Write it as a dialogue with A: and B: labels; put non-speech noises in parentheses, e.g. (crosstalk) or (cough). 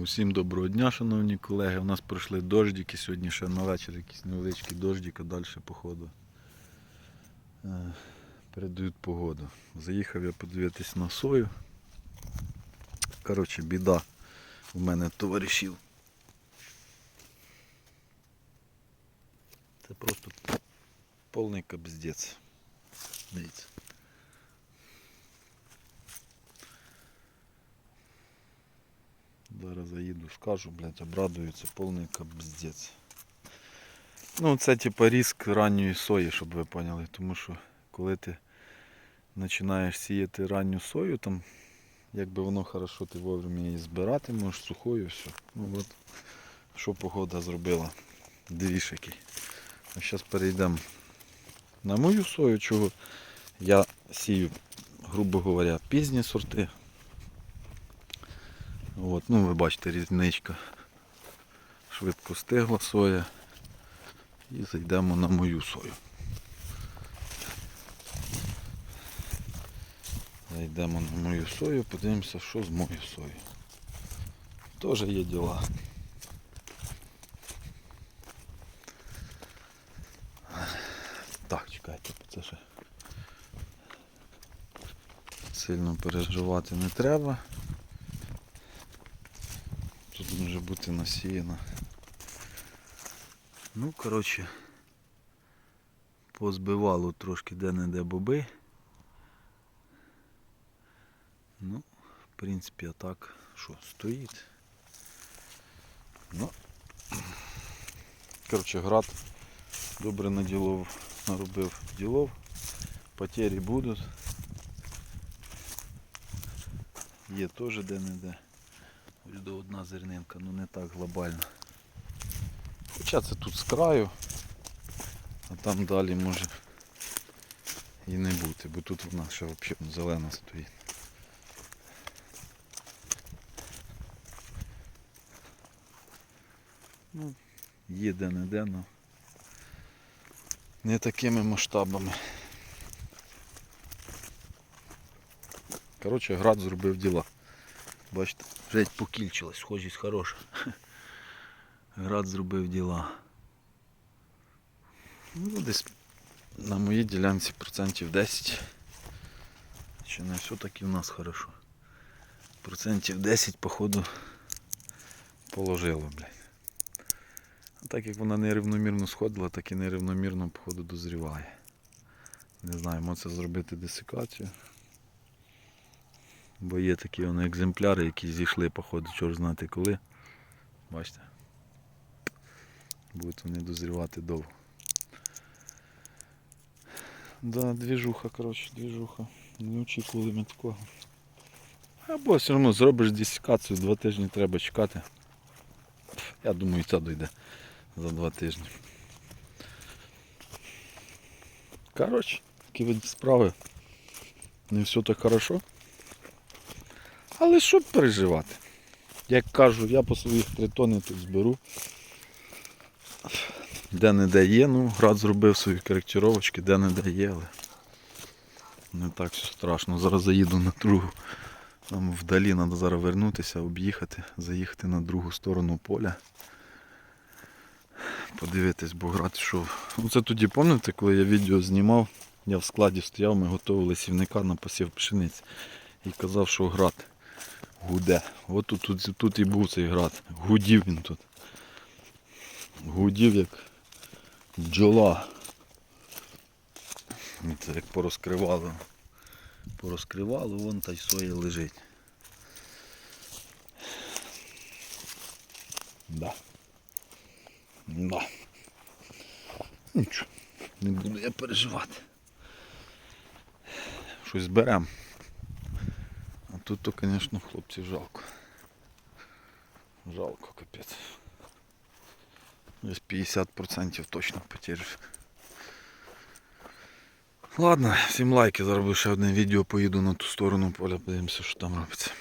A: Усім доброго дня, шановні колеги. У нас пройшли дождики, сьогодні ще на вечір якийсь невеличкий дождик, а далі походу. е, Передають погоду. Заїхав я подивитись на сою. Коротше, біда у мене товаришів. Це просто повний капздець. Дивіться. Зараз заїду, скажу, блядь, обрадуються, повний капздець. Ну, це типа різк ранньої сої, щоб ви поняли. Тому що коли ти починаєш сіяти ранню сою, там якби воно хорошо, ти вовремя її збирати, можеш сухою все. Ну от, що погода зробила. Двіж який. А зараз перейдемо на мою сою, чого я сію, грубо говоря, пізні сорти. От, ну ви бачите різничка. Швидко стигла соя. І зайдемо на мою сою. Зайдемо на мою сою, подивимося, що з моєю сою. Теж є діла. Так, чекайте, це ще сильно переживати не треба. Тут може бути насіяно. Ну, коротше, позбивало трошки де-не-де боби. Ну, в принципі, а так, що, стоїть. Ну, коротше, град добре наділов, наробив ділов. Потері будуть. Є теж де-не-де. Ось до одна зернинка, ну не так глобально. Хоча це тут з краю, а там далі може і не бути, бо тут в нас ще взагалі зелена стоїть. Ну, є де-не-де, але не такими масштабами. Коротше, град зробив діла. Бачите, вже покільчилась, схожість хороша. (laughs) Град зробив діла. Ну, десь на моїй ділянці процентів 10. Чи не все таки в нас хорошо. Процентів 10 походу положило, блядь. А так як вона нерівномірно сходила, так і нерівномірно походу дозріває. Не знаю, може це зробити десикацію. Бо є такі вони екземпляри, які зійшли, походу, чого ж знати коли. Бачите? Будуть вони дозрівати довго. Да, двіжуха, коротше, двіжуха. Не очікували ми такого. Або все одно зробиш десикацію, два тижні треба чекати. Я думаю, це дойде за два тижні. Коротше, такі справи. Не все так хорошо. Але що переживати? Як кажу, я по своїх три тони тут зберу. Де не де є, ну, град зробив свої коректировочки, де не де є, але не так все страшно. Зараз заїду на другу. Там вдалі треба зараз вернутися, об'їхати, заїхати на другу сторону поля. Подивитись, бо град йшов. Це тоді пам'ятаєте, коли я відео знімав, я в складі стояв, ми готували сівника на посів пшениці. І казав, що град гуде. От тут, тут, тут і був цей град. Гудів він тут. Гудів як бджола. Це як порозкривало. Порозкривало, вон та й соя лежить. Да. Да. Нічого, не буду я переживати. Щось беремо. А тут то, звісно, хлопців жалко. Жалко, капець. Десь 50% точно потеряв. Ладно, всім лайки, зараз буде ще одне відео, поїду на ту сторону поля, подивимося, що там робиться.